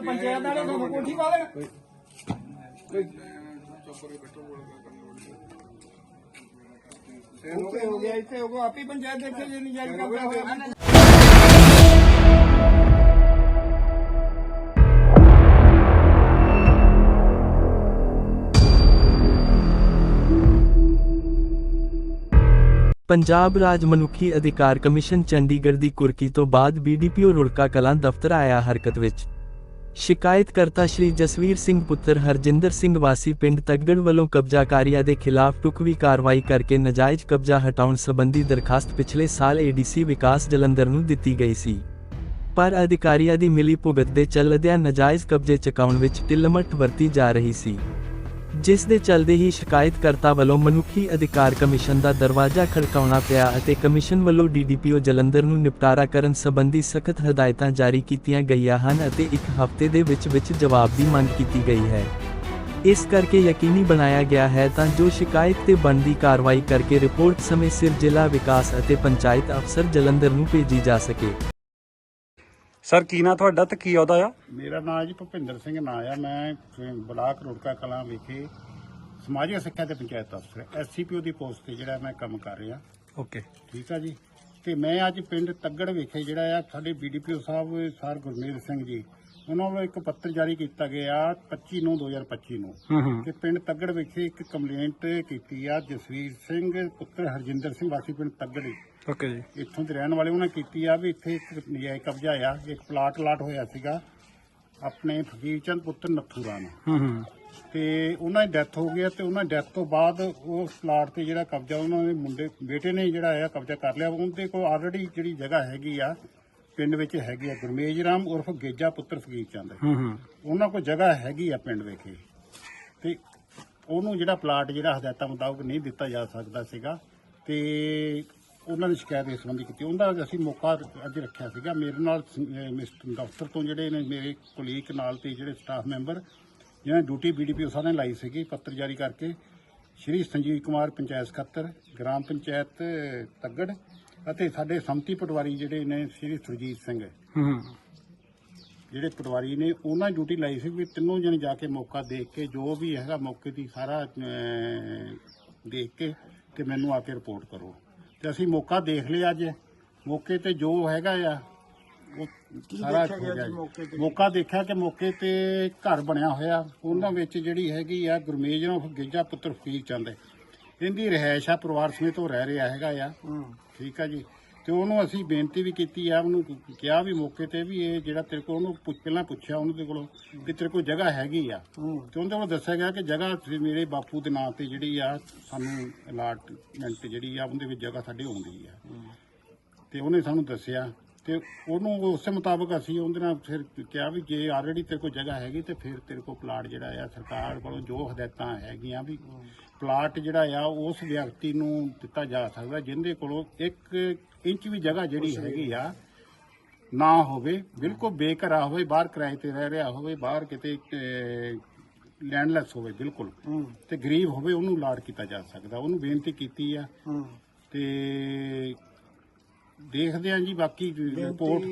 ਪੰਚਾਇਤ ਵਾਲੇ ਤੁਹਾਨੂੰ ਕੋਠੀ ਪਾ ਦੇਣ। ਉੱਥੇ ਹੋ ਗਿਆ ਇੱਥੇ ਹੋ ਗਿਆ। ਆਪੀ ਪੰਚਾਇਤ ਦੇਖੇ ਜੇ ਨਹੀਂ ਜਾਇਜ਼ ਕਰਦਾ ਹੋਇਆ ਪੰਜਾਬ ਰਾਜ ਮਨੁੱਖੀ ਅਧਿਕਾਰ ਕਮਿਸ਼ਨ ਚੰਡੀਗੜ੍ਹ ਦੀ ਕੁਰਕੀ ਤੋਂ ਬਾਅਦ ਬੀਡੀਪੀਓ ਰੁੜਕਾ ਕਲਾਂ ਦਫ਼ਤਰ ਆਇਆ ਹਰਕਤ ਵਿੱਚ। ਸ਼ਿਕਾਇਤਕਰਤਾ ਸ਼੍ਰੀ ਜਸਵੀਰ ਸਿੰਘ ਪੁੱਤਰ ਹਰਜਿੰਦਰ ਸਿੰਘ ਵਾਸੀ ਪਿੰਡ ਤੱਗੜ ਵੱਲੋਂ ਕਬਜ਼ਾਕਾਰੀਆਂ ਦੇ ਖਿਲਾਫ ਟੁਕਵੀ ਕਾਰਵਾਈ ਕਰਕੇ ਨਜਾਇਜ਼ ਕਬਜ਼ਾ ਹਟਾਉਣ ਸੰਬੰਧੀ ਦਰਖਾਸਤ ਪਿਛਲੇ ਸਾਲ ਏਡੀਸੀ ਵਿਕਾਸ ਜਲੰਧਰ ਨੂੰ ਦਿੱਤੀ ਗਈ ਸੀ। ਪਰ ਅਧਿਕਾਰੀਆਂ ਦੀ ਮਿਲੀ ਭੁਗਤ ਦੇ ਚੱਲਦਿਆਂ ਨਜਾਇਜ਼ ਕਬਜ਼ੇ ਚੁਕਾਉਣ ਵਿੱਚ ਢਿੱਲਮੱਠ ਵਰਤੀ ਜਾ ਰਹੀ ਸੀ। ਜਿਸ ਦੇ ਚਲਦੇ ਹੀ ਸ਼ਿਕਾਇਤਕਰਤਾ ਵੱਲੋਂ ਮਨੁੱਖੀ ਅਧਿਕਾਰ ਕਮਿਸ਼ਨ ਦਾ ਦਰਵਾਜ਼ਾ ਖੜਕਾਉਣਾ ਪਿਆ ਅਤੇ ਕਮਿਸ਼ਨ ਵੱਲੋਂ ਡੀਡੀਪੀਓ ਜਲੰਧਰ ਨੂੰ ਨਿਪਟਾਰਾ ਕਰਨ ਸੰਬੰਧੀ ਸਖਤ ਹਦਾਇਤਾਂ ਜਾਰੀ ਕੀਤੀਆਂ ਗਈਆਂ ਹਨ ਅਤੇ ਇੱਕ ਹਫ਼ਤੇ ਦੇ ਵਿੱਚ ਵਿੱਚ ਜਵਾਬ ਦੀ ਮੰਗ ਕੀਤੀ ਗਈ ਹੈ। ਇਸ ਕਰਕੇ ਯਕੀਨੀ ਬਣਾਇਆ ਗਿਆ ਹੈ ਤਾਂ ਜੋ ਸ਼ਿਕਾਇਤ ਤੇ ਬਣਦੀ ਕਾਰਵਾਈ ਕਰਕੇ ਰਿਪੋਰਟ ਸਮੇਂ ਸਿਰ ਜ਼ਿਲ੍ਹਾ ਵਿਕਾਸ ਅਤੇ ਪੰਚਾਇਤ ਅਫਸਰ ਜਲੰਧਰ ਨੂੰ ਭੇਜੀ ਜਾ ਸਕੇ। ਸਰ ਕੀ ਨਾਂ ਤੁਹਾਡਾ ਤੇ ਕੀ ਅਹੁਦਾ ਆ? ਮੇਰਾ ਨਾਮ ਜੀ ਭੁਪਿੰਦਰ ਸਿੰਘ ਨਾਂ ਆ। ਮੈਂ ਬਲਾਕ ਰੁੜਕਾ ਕਲਾਂ ਵਿਖੇ ਸਮਾਜਿਕ ਸਿੱਖਿਆ ਤੇ ਪੰਚਾਇਤ ਅਫਸਰ ਐਸਸੀਪੀਓ ਦੀ ਪੋਸਟ ਤੇ ਜਿਹੜਾ ਮੈਂ ਕੰਮ ਕਰ ਰਿਹਾ। ਓਕੇ ਠੀਕ ਆ ਜੀ? ਤੇ ਮੈਂ ਅੱਜ ਪਿੰਡ ਤੱਗੜ ਵਿਖੇ ਜਿਹੜਾ ਆ ਸਾਡੇ ਬੀਡੀਪੀਓ ਸਾਹਿਬ ਸਰ ਗੁਰਮੇਲ ਸਿੰਘ ਜੀ ਉਹਨਾਂ ਵੱਲੋਂ ਇੱਕ ਪੱਤਰ ਜਾਰੀ ਕੀਤਾ ਗਿਆ 25 ਨੂੰ 2025 ਨੂੰ ਹੂੰ ਹੂੰ। ਕਿ ਪਿੰਡ ਤੱਗੜ ਵਿਖੇ ਇੱਕ ਕੰਪਲੇਂਟ ਕੀਤੀ ਆ ਜਸਵੀਰ ਸਿੰਘ ਪੁੱਤਰ ਹਰਜਿੰਦਰ ਸਿੰਘ ਵਾਸੀ ਪਿੰਡ ਤੱਗੜ ਓਕੇ ਜੀ। ਇੱਥੋਂ ਦੇ ਰਹਿਣ ਵਾਲੇ ਉਹਨਾਂ ਕੀਤੀ ਆ ਵੀ ਇੱਥੇ ਇੱਕ ਨਜਾਇਜ਼ ਕਬਜ਼ਾ ਆ ਇੱਕ ਪਲਾਟ ਲਾਟ ਹੋਇਆ ਸੀਗਾ ਆਪਣੇ ਫਕੀਰ ਚੰਦ ਪੁੱਤਰ ਨੱਥੂਰਾ ਨੂੰ ਹੂੰ ਹੂੰ। ਤੇ ਉਹਨਾਂ ਦੀ ਡੈਥ ਹੋ ਗਈ ਆ ਤੇ ਉਹਨਾਂ ਦੀ ਡੈਥ ਤੋਂ ਬਾਅਦ ਉਸ ਪਲਾਟ ਤੇ ਜਿਹੜਾ ਕਬਜ਼ਾ ਉਹਨਾਂ ਦੇ ਮੁੰਡੇ ਬੇਟੇ ਨੇ ਜਿਹੜਾ ਆ ਕਬਜ਼ਾ ਕਰ ਲਿਆ ਉਹਦੇ ਕੋਲ ਆਲਰੇਡੀ ਜਿਹੜੀ ਜਗ੍ਹਾ ਹੈਗੀ ਆ ਪਿੰਡ ਵਿੱਚ ਹੈਗੀ ਆ ਗੁਰਮੇਜ ਰਾਮ ਉਰਫ ਗੇਜਾ ਪੁੱਤਰ ਫਕੀਰ ਚੰਦ। ਹੂੰ ਹੂੰ। ਉਹਨਾਂ ਕੋਲ ਜਗ੍ਹਾ ਹੈਗੀ ਆ ਪਿੰਡ ਵਿਖੇ। ਤੇ ਉਹਨੂੰ ਜਿਹੜਾ ਪਲਾਟ ਜਿਹੜਾ ਹਦਾਇਤਾਂ ਮੁਤਾਬਕ ਨਹੀਂ ਦਿੱਤਾ ਜਾ ਸਕਦਾ ਸੀਗਾ ਤੇ ਉਹਨਾਂ ਨੇ ਸ਼ਿਕਾਇਤ ਇਸ ਸੰਬੰਧੀ ਕੀਤੀ। ਉਹਦਾ ਅਸੀਂ ਮੌਕਾ ਅੱਜ ਰੱਖਿਆ ਸੀਗਾ। ਮੇਰੇ ਨਾਲ ਦਫ਼ਤਰ ਤੋਂ ਜਿਹੜੇ ਨੇ ਮੇਰੇ ਕੁਲੀਕ ਨਾਲ ਤੇ ਜਿਹੜੇ ਸਟਾਫ ਮੈਂਬਰ ਜਿਹਨਾਂ ਡਿਊਟੀ ਬੀਡੀਪੀਓ ਸਾਹਿਬ ਨੇ ਲਾਈ ਸੀਗੀ ਪੱਤਰ ਜਾਰੀ ਕਰਕੇ। ਸ਼੍ਰੀ ਸੰਜੀਵ ਕੁਮਾਰ ਪੰਚਾਇਤ ਸਕੱਤਰ ਗ੍ਰਾਮ ਪੰਚਾਇਤ ਤੱਗੜ ਅਤੇ ਸਾਡੇ ਸੰਮਤੀ ਪਟਵਾਰੀ ਜਿਹੜੇ ਨੇ ਸ਼੍ਰੀ ਸੁਰਜੀਤ ਸਿੰਘ ਹੂੰ। ਜਿਹੜੇ ਪਟਵਾਰੀ ਨੇ ਉਹਨਾਂ ਡਿਊਟੀ ਲਾਈ ਸੀ ਵੀ ਤਿੰਨੋਂ ਜਣੇ ਜਾ ਕੇ ਮੌਕਾ ਦੇਖ ਕੇ ਜੋ ਵੀ ਹੈਗਾ ਮੌਕੇ ਦੀ ਸਾਰਾ ਅਹ, ਦੇਖ ਕੇ ਤੇ ਮੈਨੂੰ ਆ ਕੇ ਰਿਪੋਰਟ ਕਰੋ। ਤੇ ਅਸੀਂ ਮੌਕਾ ਦੇਖ ਲਿਆ ਅੱਜ। ਮੌਕੇ ਤੇ ਜੋ ਹੈਗਾ ਆ ਉਹ ਸਾਰਾ ਹੋ ਗਿਆ ਜੀ। ਮੌਕਾ ਦੇਖਿਆ ਕਿ ਮੌਕੇ ਤੇ ਘਰ ਬਣਿਆ ਹੋਇਆ। ਉਹਨਾਂ ਵਿੱਚ ਜਿਹੜੀ ਹੈਗੀ ਆ ਗੁਰਮੇਜ ਨੂੰ ਗੇਜਾ ਪੁੱਤਰ ਫਕੀਰ ਚੰਦ। ਕਹਿੰਦੀ ਰਹਿائش ਆ ਪਰਿਵਾਰ ਸਮੇਤ ਉਹ ਰਹਿ ਰਿਹਾ ਹੈਗਾ ਆ। ਠੀਕ ਆ ਜੀ। ਤੇ ਉਹਨੂੰ ਅਸੀਂ ਬੇਨਤੀ ਵੀ ਕੀਤੀ ਆ ਉਹਨੂੰ ਕਿਹਾ ਵੀ ਮੌਕੇ ਤੇ ਵੀ ਇਹ ਜਿਹੜਾ ਤੇਰੇ ਕੋਲ ਉਹਨੂੰ ਪੁੱਛ ਪਹਿਲਾਂ ਪੁੱਛਿਆ ਦੇ ਕੋਲੋਂ ਕਿ ਤੇਰੇ ਕੋਲ ਜਗ੍ਹਾ ਹੈਗੀ ਆ। ਤੇ ਉਹਨਾਂ ਕੋਲ ਦੱਸਿਆ ਗਿਆ ਕਿ ਜਗ੍ਹਾ ਮੇਰੇ ਬਾਪੂ ਦੇ ਨਾਂ ਤੇ ਜਿਹੜੀ ਆ ਸਾਨੂੰ ਅਲਾਟਮੈਂਟ ਜਿਹੜੀ ਆ ਉਹਦੇ ਵਿੱਚ ਜਗ੍ਹਾ ਸਾਡੇ ਆਉਂਦੀ ਆ। ਤੇ ਉਹਨੇ ਸਾਨੂੰ ਦੱਸਿਆ ਤੇ ਉਹਨੂੰ ਉਸੇ ਮੁਤਾਬਕ ਅਸੀਂ ਉਹਦੇ ਨਾਲ ਫਿਰ ਕਿਹਾ ਵੀ ਜੇ ਆਲਰੇਡੀ ਤੇਰੇ ਕੋਲ ਜਗ੍ਹਾ ਹੈਗੀ ਤੇ ਫਿਰ ਤੇਰੇ ਕੋਲ ਪਲਾਟ ਜਿਹੜਾ ਆ ਸਰਕਾਰ ਵੱਲੋਂ ਜੋ ਹਦਾਇਤਾਂ ਹੈਗੀਆਂ ਵੀ ਪਲਾਟ ਜਿਹੜਾ ਆ ਉਸ ਵਿਅਕਤੀ ਨੂੰ ਦਿੱਤਾ ਜਾ ਸਕਦਾ ਜਿੰਦੇ ਕੋਲੋਂ 1 ਇੰਚ ਵੀ ਜਗ੍ਹਾ ਜਿਹੜੀ ਹੈਗੀ ਆ ਨਾ ਹੋਵੇ ਬਿਲਕੁਲ ਬੇਘਰਾ ਹੋਵੇ ਬਾਹਰ ਕਿਰਾਏ ਤੇ ਰਹਿ ਰਿਹਾ ਹੋਵੇ ਬਾਹਰ ਕਿਤੇ ਲੈਂਡਲੈਸ ਹੋਵੇ ਬਿਲਕੁਲ। ਤੇ ਗਰੀਬ ਹੋਵੇ ਉਹਨੂੰ ਲਾਟ ਕੀਤਾ ਜਾ ਸਕਦਾ ਉਹਨੂੰ ਬੇਨਤੀ ਕੀਤੀ ਆ। ਤੇ ਦੇਖਦੇ ਆਂ ਜੀ ਬਾਕੀ ਰਿਪੋਰਟ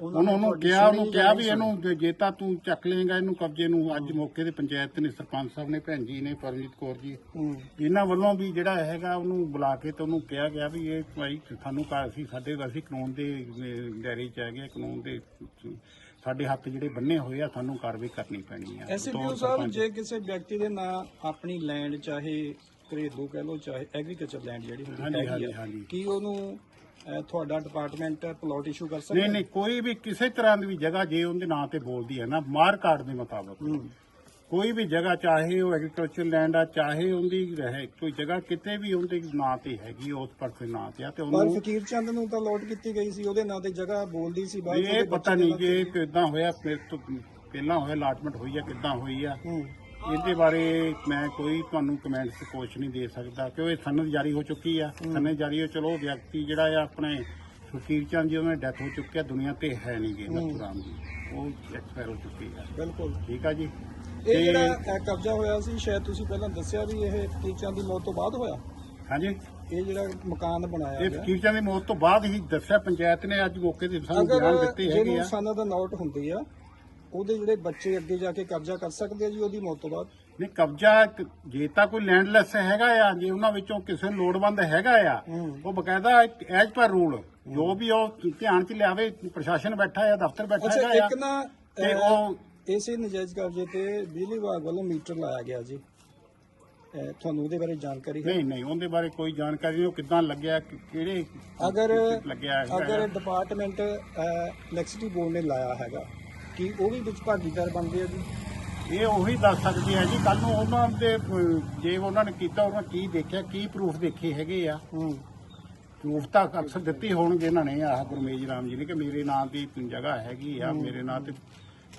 ਉਹਨੂੰ ਉਹਨੂੰ ਕਿਹਾ ਉਹਨੂੰ ਕਿਹਾ ਵੀ ਇਹਨੂੰ ਜੇ- ਜੇ ਤਾਂ ਤੂੰ ਚੱਕ ਲੇਗਾ ਇਹਨੂੰ ਕਬਜ਼ੇ ਨੂੰ। ਅੱਜ ਮੌਕੇ ਤੇ ਪੰਚਾਇਤ ਨੇ ਸਰਪੰਚ ਸਾਹਿਬ ਨੇ ਭੈਣ ਜੀ ਨੇ ਪਰਮਜੀਤ ਕੌਰ ਜੀ। ਇਹਨਾਂ ਵੱਲੋਂ ਵੀ ਜਿਹੜਾ ਹੈਗਾ ਉਹਨੂੰ ਬੁਲਾ ਕੇ ਤੇ ਉਹਨੂੰ ਕਿਹਾ ਗਿਆ ਵੀ ਇਹ ਭਾਈ ਸਾਨੂੰ ਕਾ ਅਸੀਂ ਸਾਡੇ ਅਸੀਂ ਕਾਨੂੰਨ ਦੇ ਅਹ, ਦਾਇਰੇ ਚ ਆ, ਕਾਨੂੰਨ ਦੇ ਸਾਡੇ ਹੱਕ ਜਿਹੜੇ ਬੰਨੇ ਹੋਏ ਆ ਸਾਨੂੰ ਕਾਰਵਾਈ ਕਰਨੀ ਪੈਣੀ ਆ। ਐਸਪੀਓ ਦੋ ਸਾਹਿਬ ਸਰਪੰਚ- ਜੇ ਕਿਸੇ ਵਿਅਕਤੀ ਦੇ ਨਾਂ ਆਪਣੀ ਲੈਂਡ ਚਾਹੇ ਘਰੇਲੂ ਕਹਿ ਲੋ ਚਾਹੇ ਐਗਰੀਕਲਚਰ ਲੈਂਡ ਜਿਹੜੀ ਹੁੰਦੀ ਹਾਂਜੀ, ਹੈਗੀ ਹਾਂਜੀ, ਆ, ਹਾਂਜੀ। ਕੀ ਉਹਨੂੰ ਤੁਹਾਡਾ ਡਿਪਾਰਟਮੈਂਟ ਪਲਾਟ ਇਸ਼ੂ ਕਰ ਸਕਦਾ ਨਹੀਂ ਨਹੀਂ ਕੋਈ ਵੀ ਕਿਸੇ ਤਰ੍ਹਾਂ ਦੀ ਵੀ ਜਗ੍ਹਾ ਜੇ ਉਹਦੇ ਨਾਂ ਤੇ ਬੋਲਦੀ ਹੈ ਨਾ ਮਾਰ ਕਾਰਡ ਦੇ ਮੁਤਾਬਕ। ਕੋਈ ਵੀ ਜਗ੍ਹਾ ਚਾਹੇ ਉਹ ਐਗਰੀਕਲਚਰ ਲੈਂਡ ਆ ਚਾਹੇ ਉਹਦੀ ਰਹੇ ਕੋਈ ਜਗ੍ਹਾ ਕਿਤੇ ਵੀ ਉਹਦੇ ਨਾਂ ਤੇ ਹੈਗੀ ਉਸ ਪਰਸਨ ਨਾਂ ਤੇ ਆ ਤੇ ਪਰ ਉਹਨੂੰ ਫਕੀਰ ਚੰਦ ਨੂੰ ਤਾਂ ਲੋਟ ਕੀਤੀ ਗਈ ਸੀ ਉਹਦੇ ਨਾਂ ਤੇ ਜਗ੍ਹਾ ਬੋਲਦੀ ਸੀ ਬਾਅਦ 'ਚ ਇਹ ਉਹਦੇ ਪਤਾ ਦੇ ਨਹੀਂ ਜੇ ਕਿਦਾਂ ਹੋਇਆ ਫਿਰ ਤੋਂ ਪਹਿਲਾਂ ਹੋਇਆ ਅਲਾਟਮੈਂਟ ਹੋਈ ਆ ਕਿਦਾਂ ਹੋਈ ਆ। ਹੂੰ। ਇਹਦੇ ਬਾਰੇ ਮੈਂ ਕੋਈ ਤੁਹਾਨੂੰ ਕਮੈਂਟਸ ਕੁਛ ਨਹੀਂ ਦੇ ਸਕਦਾ ਕਿਉਂ ਇਹ ਸਨਦ ਜਾਰੀ ਹੋ ਚੁੱਕੀ ਆ। ਸਨਦ ਜਾਰੀ ਹੋ ਚਲੋ ਵਿਅਕਤੀ ਜਿਹੜਾ ਆ ਆਪਣੇ ਸੁਖੀਰ ਚੰਦ ਜੀ ਉਹਨਾਂ ਦੀ ਡੈਥ ਹੋ ਚੁੱਕੀ ਆ ਦੁਨੀਆ ਤੇ ਹੈ ਨਹੀਂ ਗੇ ਨਥੂਰਾਮ ਜੀ। ਉਹ ਐਕਸਪਾਇਰ ਹੋ ਚੁੱਕੀ ਆ। ਬਿਲਕੁਲ। ਠੀਕ ਆ ਜੀ? ਇਹ ਜਿਹੜਾ ਅਹ, ਕਬਜ਼ਾ ਹੋਇਆ ਸੀ ਸ਼ਾਇਦ ਤੁਸੀਂ ਪਹਿਲਾਂ ਦੱਸਿਆ ਵੀ ਇਹ ਫਕੀਰ ਚੰਦ ਦੀ ਮੌਤ ਤੋਂ ਬਾਅਦ ਹੋਇਆ? ਹਾਂਜੀ। ਇਹ ਜਿਹੜਾ ਮਕਾਨ ਬਣਾਇਆ ਇਹ ਫਕੀਰ ਚੰਦ ਦੀ ਮੌਤ ਤੋਂ ਬਾਅਦ ਹੀ ਦੱਸਿਆ ਪੰਚਾਇਤ ਨੇ ਅੱਜ ਮੌਕੇ ਤੇ ਸਾਨੂੰ ਬਿਆਨ ਅਗਰ ਦਿੱਤੇ ਹੈਗੇ ਆ। ਸਨਦ ਨੋਟ ਹੁੰਦੀ ਆ ਉਹਦੇ ਜਿਹੜੇ ਬੱਚੇ ਅੱਗੇ ਜਾ ਕੇ ਕਬਜ਼ਾ ਕਰ ਸਕਦੇ ਆ ਜੀ ਉਹਦੀ ਮੌਤ ਤੋਂ ਬਾਅਦ ਨਹੀਂ ਕਬਜ਼ਾ ਕ- ਜੇ ਤਾਂ ਕੋਈ ਲੈਂਡਲੈਸ ਹੈਗਾ ਆ ਜੇ ਉਹਨਾਂ ਵਿੱਚੋਂ ਕਿਸੇ ਨੂੰ ਲੋੜਵੰਦ ਹੈਗਾ ਆ ਹੂੰ। ਉਹ ਬਕਾਇਦਾ ਐਜ ਪਰ ਰੂਲ ਜੋ ਵੀ ਉਹ ਧਿਆਨ ਚ ਲਿਆਵੇ ਪ੍ਰਸ਼ਾਸਨ ਬੈਠਾ ਆ ਦਫ਼ਤਰ ਬੈਠਾ ਅੱਛਾ ਹੈਗਾ ਆ ਇੱਕ ਨਾ ਤੇ ਅਹ, ਉਹ ਇਸੇ ਨਜਾਇਜ਼ ਕਬਜ਼ੇ ਤੇ ਬਿਜਲੀ ਵਿਭਾਗ ਵੱਲੋਂ ਮੀਟਰ ਲਾਇਆ ਗਿਆ ਜੀ ਅਹ, ਤੁਹਾਨੂੰ ਉਹਦੇ ਬਾਰੇ ਜਾਣਕਾਰੀ ਹੈ ਨਹੀਂ ਨਹੀਂ ਉਹਦੇ ਬਾਰੇ ਕੋਈ ਜਾਣਕਾਰੀ ਨਹੀਂ ਉਹ ਕਿੱਦਾਂ ਲੱਗਿਆ ਕਿ- ਕਿਹੜੇ ਅਗਰ ਲੱਗਿਆ ਹੈਗਾ ਅਗਰ ਆ। ਡਿਪਾਰਟਮੈਂਟ ਇਲੈਕਟ੍ਰਿਸਿਟੀ ਬੋਰਡ ਨੇ ਲਾਇਆ ਹੈਗਾ ਕਿ ਉਹ ਵੀ ਵਿੱਚ ਭਾਗੀਦਾਰ ਬਣਦੇ ਆ ਜੀ। ਇਹ ਉਹੀ ਦੱਸ ਸਕਦੇ ਆ ਜੀ ਕੱਲ ਨੂੰ ਉਹਨਾਂ ਦੇ ਅਹ, ਜੇ ਉਹਨਾਂ ਨੇ ਕੀਤਾ ਉਹਨਾਂ ਕੀ ਦੇਖਿਆ ਕੀ ਪ੍ਰੂਫ ਦੇਖੇ ਹੈਗੇ ਆ। ਹੂੰ। ਪ੍ਰੂਫ ਤਾਂ ਅਕਸਰ ਦਿੱਤੀ ਹੋਣਗੇ ਇਹਨਾਂ ਨੇ ਆਹ ਗੁਰਮੇਜ ਰਾਮ ਜੀ ਨੇ ਕਿ ਮੇਰੇ ਨਾਂ ਦੀ ਜਗ੍ਹਾ ਹੈਗੀ ਆ ਮੇਰੇ ਨਾਂ ਤੇ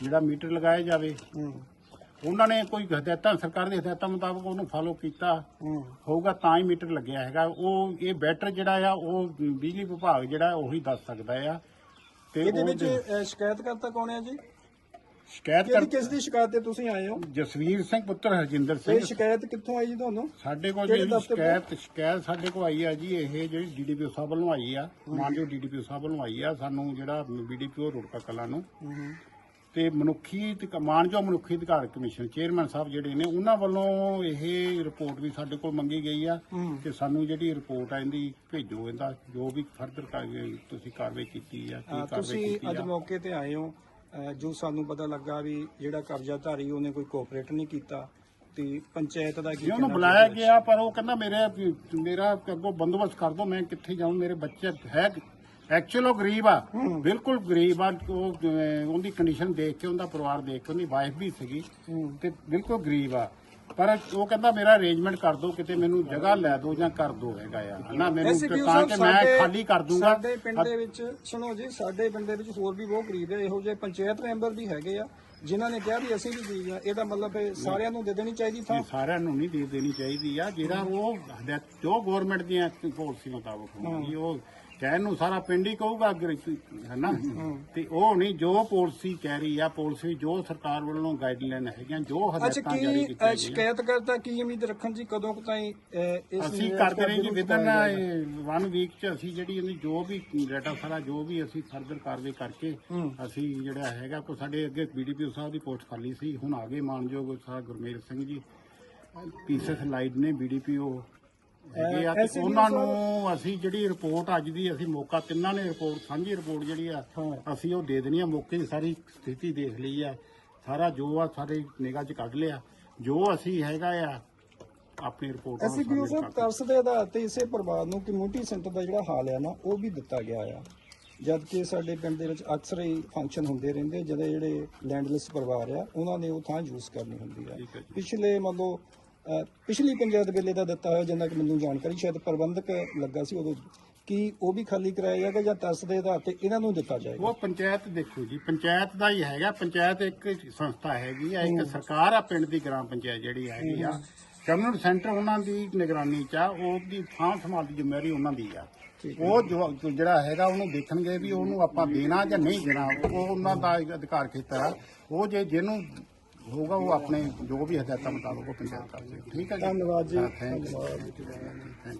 ਜਿਹੜਾ ਮੀਟਰ ਲਗਾਇਆ ਜਾਵੇ। ਹੂੰ। ਉਹਨਾਂ ਨੇ ਕੋਈ ਹਦਾਇਤਾਂ ਸਰਕਾਰ ਦੀ ਹਦਾਇਤਾਂ ਮੁਤਾਬਕ ਉਹਨੂੰ ਫਾਲੋ ਕੀਤਾ। ਹੂੰ। ਹੋਊਗਾ ਤਾਂ ਹੀ ਮੀਟਰ ਲੱਗਿਆ ਹੈਗਾ। ਉਹ ਇਹ ਬੈਟਰ ਜਿਹੜਾ ਆ ਉਹ ਬਿਜਲੀ ਵਿਭਾਗ ਜਿਹੜਾ ਉਹੀ ਦੱਸ ਸਕਦਾ ਆ। ਤੇ ਇਹਦੇ ਉਹ ਵਿੱਚ ਅਹ, ਸ਼ਿਕਾਇਤਕਰਤਾ ਕੌਣ ਹੈ ਜੀ? ਸ਼ਿਕਾਇਤ ਕਰ ਕਿਸ ਦੀ ਸ਼ਿਕਾਇਤ ਤੇ ਤੁਸੀਂ ਆਏ ਹੋ? ਜਸਵੀਰ ਸਿੰਘ ਪੁੱਤਰ ਹਰਜਿੰਦਰ ਇਹ ਸਿੰਘ। ਸ਼ਿਕਾਇਤ ਕਿੱਥੋਂ ਆਈ ਜੀ ਤੁਹਾਨੂੰ? ਸਾਡੇ ਕੋਲ ਕਿਹੜੇ ਜਿਹੜੀ ਦਫ਼ਤਰ ਤੋਂ? ਸ਼ਿਕਾਇਤ ਸ਼ਿਕਾਇਤ ਸਾਡੇ ਕੋਲ ਆਈ ਆ ਜੀ ਇਹ ਜਿਹੜੀ ਡੀਡੀਪੀਓ ਸਾਹਿਬ ਵੱਲੋਂ ਆਈ ਆ ਮਾਨਯੋਗ ਡੀਡੀਪੀਓ ਸਾਹਿਬ ਵੱਲੋਂ ਆਈ ਆ ਸਾਨੂੰ ਜਿਹੜਾ ਬੀਡੀਪੀਓ ਰੁੜਕਾ ਕਲਾ ਨੂੰ। ਤੇ ਮਨੁੱਖੀ ਤੇ ਮਾਨਯੋਗ ਮਨੁੱਖੀ ਅਧਿਕਾਰ ਕਮਿਸ਼ਨ ਚੇਅਰਮੈਨ ਸਾਹਿਬ ਜਿਹੜੇ ਨੇ ਉਹਨਾਂ ਵੱਲੋਂ ਇਹ ਰਿਪੋਰਟ ਵੀ ਸਾਡੇ ਕੋਲ ਮੰਗੀ ਗਈ ਆ। ਕਿ ਸਾਨੂੰ ਜਿਹੜੀ ਰਿਪੋਰਟ ਆ ਇਹਦੀ ਭੇਜੋ ਇਹਦਾ ਜੋ ਵੀ ਫਰਦਰ ਤੁਸੀਂ ਕਾਰਵਾਈ ਕੀਤੀ ਆ ਕੀ ਕਾਰਵਾਈ ਤੁਸੀਂ ਅੱਜ ਮੌਕੇ ਤੇ ਆਏ ਹੋ ਜੋ ਸਾਨੂੰ ਪਤਾ ਲੱਗਾ ਵੀ ਜਿਹੜਾ ਕਬਜ਼ਾਧਾਰੀ ਉਹਨੇ ਕੋਈ ਕੋਆਪਰੇਟ ਨਹੀਂ ਕੀਤਾ ਤੇ ਪੰਚਾਇਤ ਦਾ ਕੀ ਉਹਨੂੰ ਬੁਲਾਇਆ? ਗਿਆ ਪਰ ਉਹ ਕਹਿੰਦਾ ਮੇਰੇ ਮੇਰਾ ਅੱਗੋਂ ਬੰਦੋਬਸਤ ਕਰ ਦੋ ਮੈਂ ਕਿੱਥੇ ਜਾਊਂ ਮੇਰੇ ਬੱਚੇ ਹੈ ਐਕਚੁਅਲ ਉਹ ਗਰੀਬ ਆ। ਬਿਲਕੁਲ ਗਰੀਬ ਆ। ਉਹ ਉਹਦੀ ਕੰਡੀਸ਼ਨ ਦੇਖ ਕੇ ਉਹਦਾ ਪਰਿਵਾਰ ਦੇਖ ਕੇ ਉਹਦੀ ਵਾਈਫ ਵੀ ਸੀਗੀ। ਤੇ ਬਿਲਕੁਲ ਗਰੀਬ ਆ। ਪਰ ਉਹ ਕਹਿੰਦਾ ਮੇਰਾ ਅਰੇਂਜਮੈਂਟ ਕਰ ਦੋ ਕਿਤੇ ਮੈਨੂੰ ਜਗ੍ਹਾ ਲੈ ਦਿਓ ਜਾਂ ਕਰ ਦੋ ਹੈਗਾ ਆ ਹਨਾ ਮੈਨੂੰ ਤਾਂ ਕਿ ਮੈਂ ਖਾਲੀ ਕਰ ਦੂੰਗਾ। ਸਾਡੇ ਪਿੰਡ ਦੇ ਵਿੱਚ ਸੁਣੋ ਜੀ ਸਾਡੇ ਪਿੰਡ ਦੇ ਵਿੱਚ ਹੋਰ ਵੀ ਬਹੁਤ ਗਰੀਬ ਹੈ ਇਹੋ ਜਿਹੇ ਪੰਚਾਇਤ ਮੈਂਬਰ ਵੀ ਹੈਗੇ ਆ ਜਿਨ੍ਹਾਂ ਨੇ ਕਿਹਾ ਵੀ ਅਸੀਂ ਵੀ ਗਰੀਬ ਆ। ਇਹਦਾ ਮਤਲਬ ਹੈ ਸਾਰਿਆਂ ਨੂੰ ਦੇ ਦੇਣੀ ਚਾਹੀਦੀ ਥਾਂ। ਸਾਰਿਆਂ ਨੂੰ ਨਹੀਂ ਦੇ ਦੇਣੀ ਚਾਹੀਦੀ ਆ। ਜਿਹੜਾ ਉਹ ਜੋ ਗਵਰਨਮੈਂਟ ਦੀਆਂ ਪਾਲਿਸੀ ਮੁਤਾਬਕ ਹੋਣੀ ਉਹ ਕਹਿਣ ਨੂੰ ਸਾਰਾ ਪਿੰਡ ਹੀ ਕਹੂਗਾ ਅਗਰ ਹੈ ਨਾ ਤੇ ਉਹ ਨਹੀਂ ਜੋ ਪਾਲਿਸੀ ਕਹਿ ਰਹੀ ਆ ਪਾਲਿਸੀ ਜੋ ਸਰਕਾਰ ਵੱਲੋਂ ਗਾਈਡਲਾਈਨ ਹੈਗੀਆਂ ਜੋ ਹਦਾਇਤਾਂ ਜਾਰੀ ਕੀਤੀਆਂ ਸ਼ਿਕਾਇਤ ਕਰਤਾ ਕੀ ਉਮੀਦ ਰੱਖਣ ਜੀ ਕਦੋਂ ਤਾਈਂ ਇਸ ਅਸੀਂ ਕਰਦੇ ਰਹੇ ਜੀ ਨੂੰ ਵਿਦਨ ਚੁਕਾਇਆ ਜਾਏਗਾ? ਵਨ ਵੀਕ ਚ ਅਸੀਂ ਜਿਹੜੀ ਇਹਦੀ ਜੋ ਵੀ ਡਾਟਾ ਸਾਰਾ ਜੋ ਵੀ ਅਸੀਂ ਫਰਦਰ ਕਾਰਵਾਈ ਕਰਕੇ। ਅਸੀਂ ਜਿਹੜਾ ਹੈਗਾ ਕੋ ਸਾਡੇ ਅੱਗੇ ਬੀਡੀਪੀਓ ਸਾਹਿਬ ਦੀ ਪੋਸਟ ਖਾਲੀ ਸੀ ਹੁਣ ਆ ਗਏ ਮਾਨਯੋਗ ਸਾਹਿਬ ਗੁਰਮੇਲ ਸਿੰਘ ਜੀ ਪੀਸਸ ਲਾਈਡ ਨੇ ਬੀਡੀਪੀਓ ਹੈਗੇ ਆ ਤੇ ਉਹਨਾਂ ਨੂੰ ਅਸੀਂ ਜਿਹੜੀ ਰਿਪੋਰਟ ਅੱਜ ਦੀ ਅਸੀਂ ਮੌਕਾ ਤਿੰਨਾਂ ਨੇ ਰਿਪੋਰਟ ਸਾਂਝੀ ਰਿਪੋਰਟ ਜਿਹੜੀ ਆ। ਅਸੀਂ ਉਹ ਦੇ ਦੇਣੀ ਆ। ਮੌਕੇ ਦੀ ਸਾਰੀ ਸਥਿਤੀ ਦੇਖ ਲਈ ਆ। ਸਾਰਾ ਜੋ ਆ ਸਾਰੇ ਨਿਗਾਹ ਚ ਕੱਢ ਲਿਆ। ਜੋ ਅਸੀਂ ਹੈਗਾ ਆ ਆਪਣੀ ਰਿਪੋਰਟ ਐਸਪੀਓ ਸਾਹਿਬ ਤਰਸ ਦੇ ਆਧਾਰ ਤੇ ਇਸੇ ਪਰਿਵਾਰ ਨੂੰ ਕਮਿਊਨਿਟੀ ਸੈਂਟਰ ਦਾ ਜਿਹੜਾ ਹਾਲ ਹੈ ਨਾ ਉਹ ਵੀ ਦਿੱਤਾ ਗਿਆ ਆ। ਜਦ ਕਿ ਸਾਡੇ ਪਿੰਡ ਦੇ ਵਿੱਚ ਅਕਸਰ ਹੀ ਫੰਕਸ਼ਨ ਹੁੰਦੇ ਰਹਿੰਦੇ ਜਦੋਂ ਜਿਹੜੇ ਲੈਂਡਲੈਸ ਪਰਿਵਾਰ ਆ ਉਹਨਾਂ ਨੇ ਉਹ ਥਾਂ ਯੂਜ਼ ਕਰਨੀ ਹੁੰਦੀ ਆ। ਪਿਛਲੇ ਅਹ, ਪਿਛਲੀ ਪੰਚਾਇਤ ਵੇਲੇ ਦਾ ਦਿੱਤਾ ਹੋਇਆ ਜਿੰਨਾ ਕਿ ਮੈਨੂੰ ਜਾਣਕਾਰੀ ਸ਼ਾਇਦ ਪ੍ਰਬੰਧਕ ਲੱਗਾ ਸੀ ਉਦੋਂ ਕੀ ਉਹ ਵੀ ਖਾਲੀ ਕਰਾਇਆ ਜਾਏਗਾ ਜਾਂ ਤਰਸ ਦੇ ਆਧਾਰ ਤੇ ਇਹਨਾਂ ਨੂੰ ਦਿੱਤਾ ਜਾਏਗਾ? ਉਹ ਪੰਚਾਇਤ ਦੇਖੋ ਜੀ ਪੰਚਾਇਤ ਦਾ ਹੀ ਹੈਗਾ ਪੰਚਾਇਤ ਇੱਕ ਸੰਸਥਾ ਹੈਗੀ ਆ ਇੱਕ ਸਰਕਾਰ ਆ ਪਿੰਡ ਦੀ ਗ੍ਰਾਮ ਪੰਚਾਇਤ ਜਿਹੜੀ ਹੈਗੀ ਆ। ਕਮਿਊਨਿਟੀ ਸੈਂਟਰ ਉਹਨਾਂ ਦੀ ਨਿਗਰਾਨੀ ਚ ਆ ਉਹਦੀ ਥਾਂ ਸੰਭਾਲ ਦੀ ਜ਼ਿੰਮੇਵਾਰੀ ਉਹਨਾਂ ਦੀ ਆ। ਉਹ ਜੋ ਜਿਹੜਾ ਹੈਗਾ ਉਹਨੂੰ ਦੇਖਣਗੇ ਵੀ ਉਹਨੂੰ ਆਪਾਂ ਦੇਣਾ ਜਾਂ ਨਹੀਂ ਦੇਣਾ ਉਹ ਉਹਨਾਂ ਦਾ ਅਧਿਕਾਰ ਖੇਤਰ ਆ। ਉਹ ਜੇ ਜਿਹਨੂੰ ਹੋਊਗਾ ਉਹ ਆਪਣੇ ਜੋ ਵੀ ਹਦਾਇਤਾਂ ਮੁਤਾਬਕ ਉਹ ਪੰਚਾਇਤ ਕਰਦੇ ਠੀਕ ਹੈ ਜੀ ਧੰਨਵਾਦ ਜੀ ਹਾਂ, thank